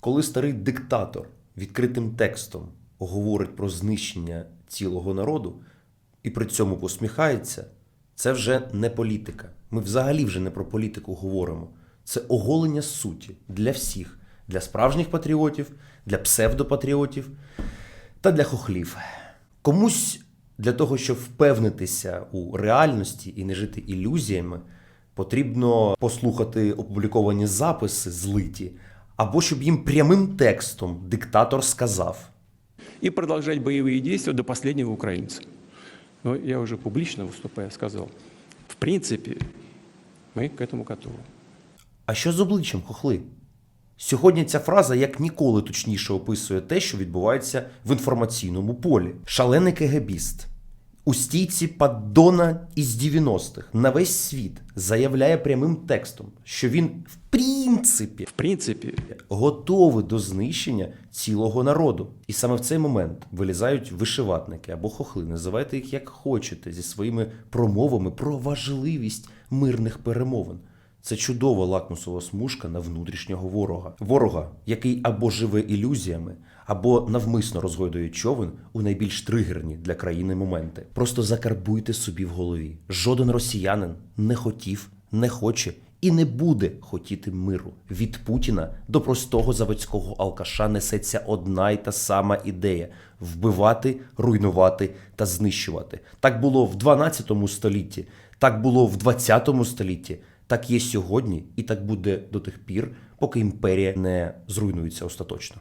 Коли старий диктатор відкритим текстом говорить про знищення цілого народу і при цьому посміхається, це вже не політика. Ми взагалі вже не про політику говоримо. Це оголення суті для всіх, для справжніх патріотів, для псевдопатріотів та для хохлів. Комусь для того, щоб впевнитися у реальності і не жити ілюзіями, потрібно послухати опубліковані записи злиті, або щоб їм прямим текстом диктатор сказав. и продолжать боевые действия до последнего украинца. Но я уже публично выступая сказал, в принципе, мы к этому готовы. А що з обличчям хохли? Сьогодні ця фраза як ніколи точніше описує те, що відбувається в інформаційному полі. Шалений кегебіст у стійці паддона із 90-х на весь світ заявляє прямим текстом, що він в принципі В принципі готовий до знищення цілого народу. І саме в цей момент вилізають вишиватники або хохли, називайте їх як хочете, зі своїми промовами про важливість мирних перемовин. Це чудова лакмусова смужка на внутрішнього ворога. Ворога, який або живе ілюзіями, або навмисно розгойдує човен у найбільш тригерні для країни моменти. Просто закарбуйте собі в голові. Жоден росіянин не хотів, не хоче і не буде хотіти миру. Від Путіна до простого заводського алкаша несеться одна й та сама ідея: вбивати, руйнувати та знищувати. Так було в 12 столітті, так було в 20 столітті, так є сьогодні, і так буде до тих пір, поки імперія не зруйнується остаточно.